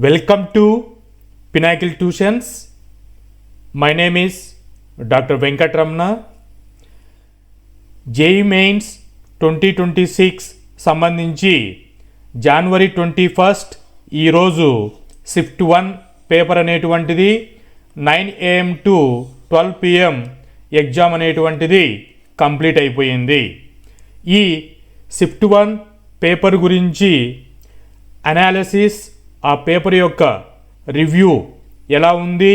Welcome to Pinnacle tuitions my name is doctor Venkatramana. JEE mains twenty twenty six సంబంధించి జనవరి twenty first ఈరోజు shift one paper అనేటువంటిది nine AM to twelve PM exam అనేటువంటిది complete అయిపోయింది ఈ shift one paper గురించి analysis ఆ paper యొక్క రివ్యూ ఎలా ఉంది?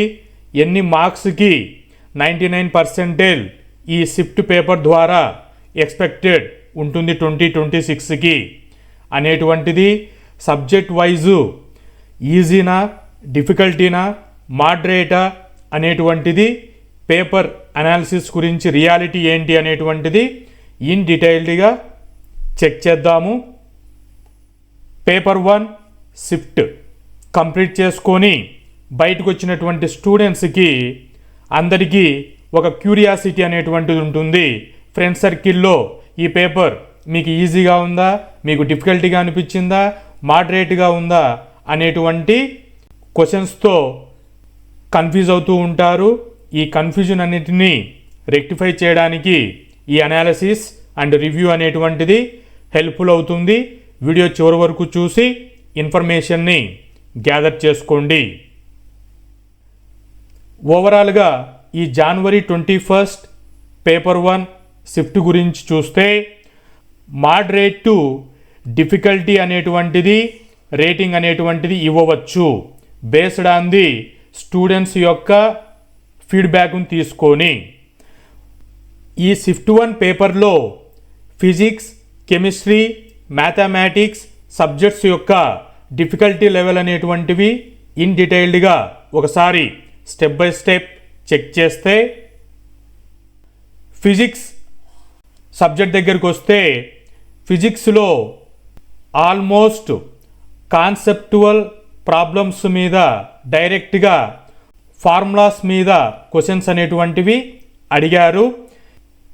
ఎన్ని మార్క్స్కి నైంటీ నైన్ పర్సెంటేజ్ ఈ షిఫ్ట్ పేపర్ ద్వారా ఎక్స్పెక్టెడ్ ఉంటుంది ట్వంటీ ట్వంటీ సిక్స్కి? అనేటువంటిది సబ్జెక్ట్ వైజు ఈజీనా డిఫికల్టీనా మాడ్రేటా అనేటువంటిది పేపర్ అనాలిసిస్ గురించి రియాలిటీ ఏంటి అనేటువంటిది ఇన్ డీటెయిల్డ్గా చెక్ చేద్దాము. పేపర్ వన్ షిఫ్ట్ కంప్లీట్ చేసుకొని బయటకు వచ్చినటువంటి స్టూడెంట్స్కి అందరికీ ఒక క్యూరియాసిటీ అనేటువంటిది ఉంటుంది. ఫ్రెండ్ సర్కిల్లో ఈ పేపర్ మీకు ఈజీగా ఉందా? మీకు డిఫికల్టీగా అనిపించిందా? మాడరేట్గా ఉందా? అనేటువంటి క్వశ్చన్స్తో కన్ఫ్యూజ్ అవుతూ ఉంటారు. ఈ కన్ఫ్యూజన్ అన్నిటినీ రెక్టిఫై చేయడానికి ఈ అనాలిసిస్ అండ్ రివ్యూ అనేటువంటిది హెల్ప్ఫుల్ అవుతుంది. వీడియో చివరి వరకు చూసి ఇన్ఫర్మేషన్ని గ్యాదర్ చేసుకోండి. ఓవరాల్గా ఈ జనవరి twenty first paper one shift గురించి చూస్తే మాడ్రేట్ టు డిఫికల్టీ అనేటువంటిది రేటింగ్ అనేటువంటిది ఇవ్వవచ్చు. బేస్డ్ ఆన్ ది స్టూడెంట్స్ యొక్క ఫీడ్బ్యాక్ను తీసుకొని. ఈ షిఫ్ట్ వన్ పేపర్లో ఫిజిక్స్ కెమిస్ట్రీ మ్యాథమెటిక్స్ సబ్జెక్ట్స్ యొక్క డిఫికల్టీ లెవెల్ అనేటువంటివి ఇన్ డీటెయిల్డ్గా ఒకసారి స్టెప్ బై స్టెప్ చెక్ చేస్తే ఫిజిక్స్ సబ్జెక్ట్ దగ్గరికి వస్తే ఫిజిక్స్లో ఆల్మోస్ట్ కాన్సెప్టువల్ ప్రాబ్లమ్స్ మీద డైరెక్ట్గా ఫార్ములాస్ మీద క్వశ్చన్స్ అనేటువంటివి అడిగారు.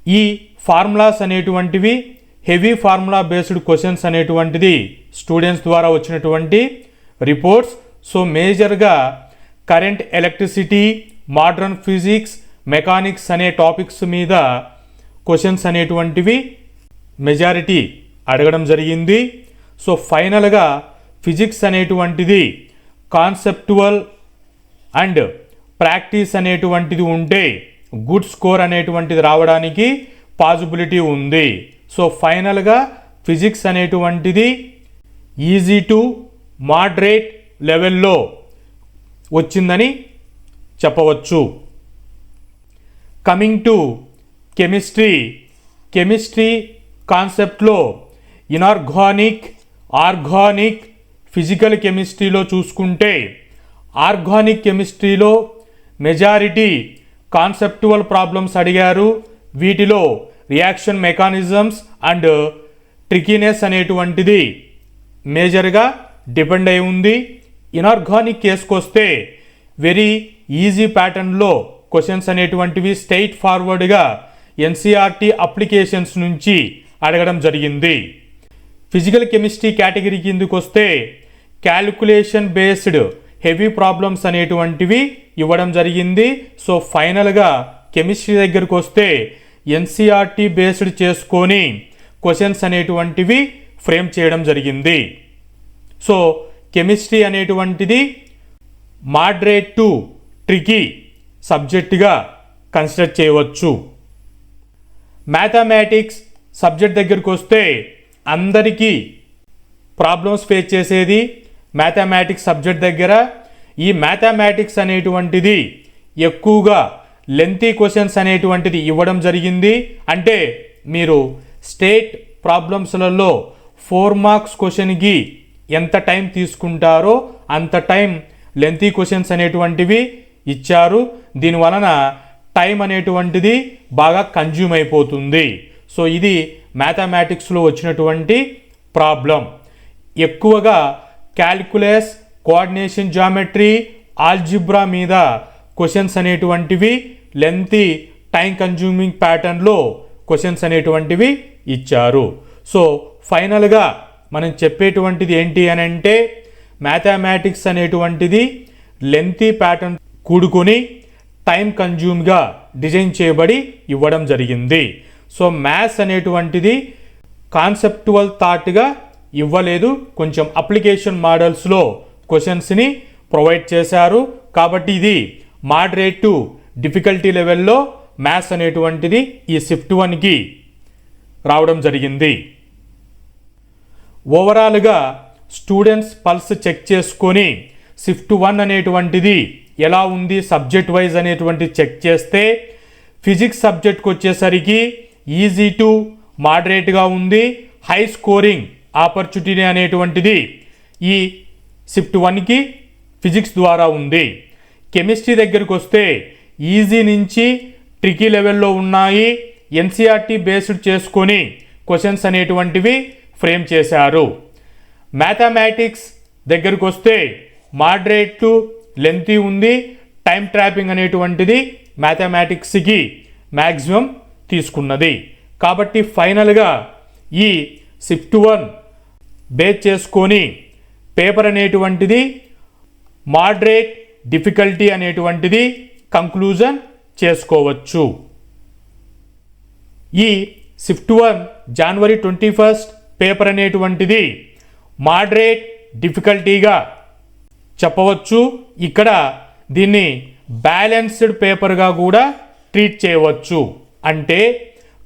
ఈ ఫార్ములాస్ అనేటువంటివి హెవీ ఫార్ములా బేస్డ్ క్వశ్చన్స్ అనేటువంటిది స్టూడెంట్స్ ద్వారా వచ్చినటువంటి రిపోర్ట్స్. సో మేజర్గా current electricity modern physics mechanics అనే టాపిక్స్ మీద క్వశ్చన్స్ అనేటువంటివి మెజారిటీ అడగడం జరిగింది. సో ఫైనల్గా ఫిజిక్స్ అనేటువంటిది కాన్సెప్టువల్ అండ్ ప్రాక్టీస్ అనేటువంటిది ఉంటే గుడ్ స్కోర్ అనేటువంటిది రావడానికి పాసిబిలిటీ ఉంది. సో ఫైనల్గా ఫిజిక్స్ అనేటువంటిది ఈజీ టు మాడ్రేట్ లెవెల్లో వచ్చిందని చెప్పవచ్చు. Coming to chemistry. కెమిస్ట్రీ కాన్సెప్ట్లో ఇనార్గానిక్ ఆర్గానిక్ ఫిజికల్ కెమిస్ట్రీలో చూసుకుంటే ఆర్గానిక్ కెమిస్ట్రీలో మెజారిటీ కాన్సెప్టువల్ ప్రాబ్లమ్స్ అడిగారు. వీటిలో రియాక్షన్ మెకానిజమ్స్ అండ్ ట్రికీనెస్ అనేటువంటిది మేజర్గా డిపెండ్ అయి ఉంది. ఇనార్గానిక్ కేసుకొస్తే వెరీ ఈజీ ప్యాటర్న్లో క్వశ్చన్స్ అనేటువంటివి స్ట్రైట్ ఫార్వర్డ్గా ఎన్సీఆర్టీ అప్లికేషన్స్ నుంచి అడగడం జరిగింది. ఫిజికల్ కెమిస్ట్రీ కేటగిరీ కిందకు వస్తే క్యాలిక్యులేషన్ బేస్డ్ హెవీ ప్రాబ్లమ్స్ అనేటువంటివి ఇవ్వడం జరిగింది. సో ఫైనల్గా కెమిస్ట్రీ దగ్గరకు వస్తే ఎన్సీఆర్టీ బేస్డ్ చేసుకొని క్వశ్చన్స్ అనేటువంటివి ఫ్రేమ్ చేయడం జరిగింది. సో కెమిస్ట్రీ అనేటువంటిది మాడ్రేట్ టు ట్రికీ సబ్జెక్టుగా కన్సిడర్ చేయవచ్చు. మ్యాథమెటిక్స్ సబ్జెక్ట్ దగ్గరికి వస్తే అందరికీ ప్రాబ్లమ్స్ ఫేస్ చేసేది మ్యాథమెటిక్స్ సబ్జెక్ట్ దగ్గర. ఈ మ్యాథమెటిక్స్ అనేటువంటిది ఎక్కువగా లెంతీ క్వశ్చన్స్ అనేటువంటిది ఇవ్వడం జరిగింది. అంటే మీరు స్టేట్ ప్రాబ్లమ్స్లలో ఫోర్ మార్క్స్ క్వశ్చన్కి ఎంత టైం తీసుకుంటారో అంత టైం లెంతీ క్వశ్చన్స్ అనేటువంటివి ఇచ్చారు. దీనివలన టైం అనేటువంటిది బాగా కన్జ్యూమ్ అయిపోతుంది. సో ఇది మ్యాథమెటిక్స్లో వచ్చినటువంటి ప్రాబ్లం ఎక్కువగా క్యాల్కులస్ కోఆర్డినేషన్ జామెట్రీ ఆల్జిబ్రా మీద క్వశ్చన్స్ అనేటువంటివి లెంతీ టైం కన్జ్యూమింగ్ ప్యాటర్న్లో క్వశ్చన్స్ అనేటువంటివి ఇచ్చారు. సో ఫైనల్గా మనం చెప్పేటువంటిది ఏంటి అని అంటే మ్యాథమెటిక్స్ అనేటువంటిది లెంతీ ప్యాటర్న్ కూడుకొని టైం కన్జ్యూమ్గా డిజైన్ చేయబడి ఇవ్వడం జరిగింది. సో మ్యాథ్స్ అనేటువంటిది కాన్సెప్టువల్ థాట్గా ఇవ్వలేదు. కొంచెం అప్లికేషన్ మోడల్స్లో క్వశ్చన్స్ని ప్రొవైడ్ చేశారు. కాబట్టి ఇది మాడరేట్ టు డిఫికల్టీ లెవెల్లో మ్యాథ్స్ అనేటువంటిది ఈ షిఫ్ట్ వన్కి రావడం జరిగింది. ఓవరాల్గా స్టూడెంట్స్ పల్స్ చెక్ చేసుకొని షిఫ్ట్ వన్ అనేటువంటిది ఎలా ఉంది సబ్జెక్ట్ వైజ్ అనేటువంటి చెక్ చేస్తే ఫిజిక్స్ సబ్జెక్ట్కి వచ్చేసరికి ఈజీ టు మాడరేట్గా ఉంది. హై స్కోరింగ్ ఆపర్చునిటీ అనేటువంటిది ఈ షిఫ్ట్ వన్కి ఫిజిక్స్ ద్వారా ఉంది. కెమిస్ట్రీ దగ్గరికి వస్తే ఈజీ నుంచి ట్రికీ లెవెల్లో ఉన్నాయి. ఎన్సీఆర్టీ బేస్డ్ చేసుకొని క్వశ్చన్స్ అనేటువంటివి ఫ్రేమ్ చేశారు. మ్యాథమెటిక్స్ దగ్గరికి వస్తే మాడరేట్ టు లెంతీ ఉంది. టైం ట్రాపింగ్ అనేటువంటిది మ్యాథమెటిక్స్కి మ్యాక్సిమం తీసుకున్నది. కాబట్టి ఫైనల్గా ఈ సిఫ్ట్ వన్ బేస్ చేసుకొని పేపర్ అనేటువంటిది మాడరేట్ డిఫికల్టీ అనేటువంటిది కంక్లూజన్ చేసుకోవచ్చు. ఈ షిఫ్ట్ వన్ జనవరి ట్వంటీ ఫస్ట్ పేపర్ అనేటువంటిది మాడరేట్ డిఫికల్టీగా చెప్పవచ్చు. ఇక్కడ దీన్ని బ్యాలెన్స్డ్ పేపర్గా కూడా ట్రీట్ చేయవచ్చు. అంటే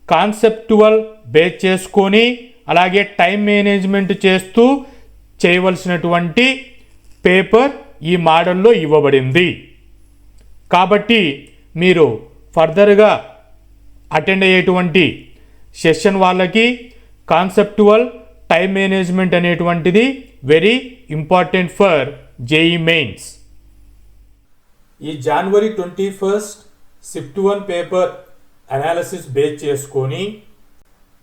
కాన్సెప్టువల్ బేస్ చేసుకొని అలాగే టైం మేనేజ్మెంట్ చేస్తూ చేయవలసినటువంటి పేపర్ ఈ మోడల్లో ఇవ్వబడింది. కాబట్టి మీరు ఫర్దర్గా అటెండ్ అయ్యేటువంటి సెషన్ వాళ్ళకి కాన్సెప్టువల్ టైం మేనేజ్మెంట్ అనేటువంటిది very important for JEE mains. ఈ జనవరి twenty first shift one paper analysis base చేసుకొని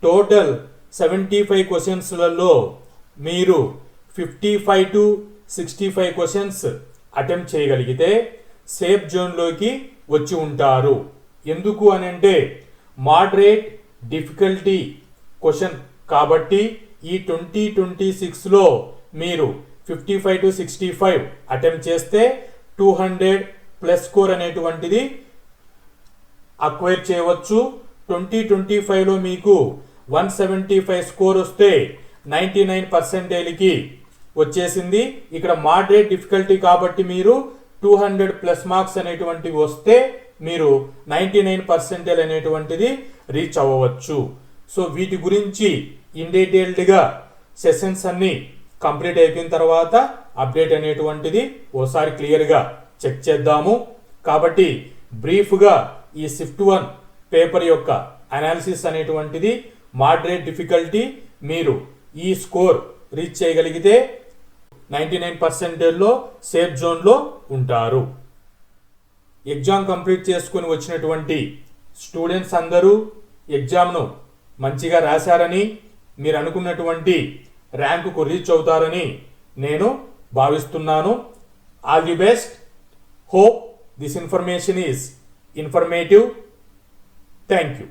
టోటల్ సెవెంటీ ఫైవ్ క్వశ్చన్స్లలో మీరు fifty five to sixty five questions attempt చేయగలిగితే సేఫ్ జోన్లోకి వచ్చి ఉంటారు. ఎందుకు అని అంటే మాడరేట్ డిఫికల్టీ క్వశ్చన్ కాబట్టి ఈ ట్వంటీ ట్వంటీ సిక్స్లో మీరు fifty five to sixty five attempt చేస్తే టూ హండ్రెడ్ ప్లస్ స్కోర్ అనేటువంటిది అక్వైర్ చేయవచ్చు. ట్వంటీ ట్వంటీ ఫైవ్లో మీకు వన్ సెవెంటీ ఫైవ్ స్కోర్ వస్తే నైంటీ నైన్ పర్సెంటేజ్కి వచ్చేసింది. ఇక్కడ మాడరేట్ డిఫికల్టీ కాబట్టి మీరు టూ హండ్రెడ్ ప్లస్ మార్క్స్ అనేటువంటివి వస్తే మీరు నైంటీ నైన్ పర్సెంటేజ్ అనేటువంటిది రీచ్ అవ్వవచ్చు. సో వీటి గురించి ఇన్ డీటెయిల్డ్గా సెషన్స్ అన్నీ కంప్లీట్ అయిపోయిన తర్వాత అప్డేట్ అనేటువంటిది ఓసారి క్లియర్గా చెక్ చేద్దాము. కాబట్టి బ్రీఫ్గా ఈ షిఫ్ట్ వన్ పేపర్ యొక్క అనాలిసిస్ అనేటువంటిది మాడరేట్ డిఫికల్టీ మీరు ఈ స్కోర్ రీచ్ చేయగలిగితే నైంటీ నైన్ పర్సెంటేజ్లో సేఫ్ జోన్లో ఉంటారు. ఎగ్జామ్ కంప్లీట్ చేసుకుని వచ్చినటువంటి స్టూడెంట్స్ అందరూ ఎగ్జామ్ను మంచిగా రాశారని మీరు అనుకున్నటువంటి ర్యాంకుకు రీచ్ అవుతారని నేను భావిస్తున్నాను. All the best hope this information is informative thank you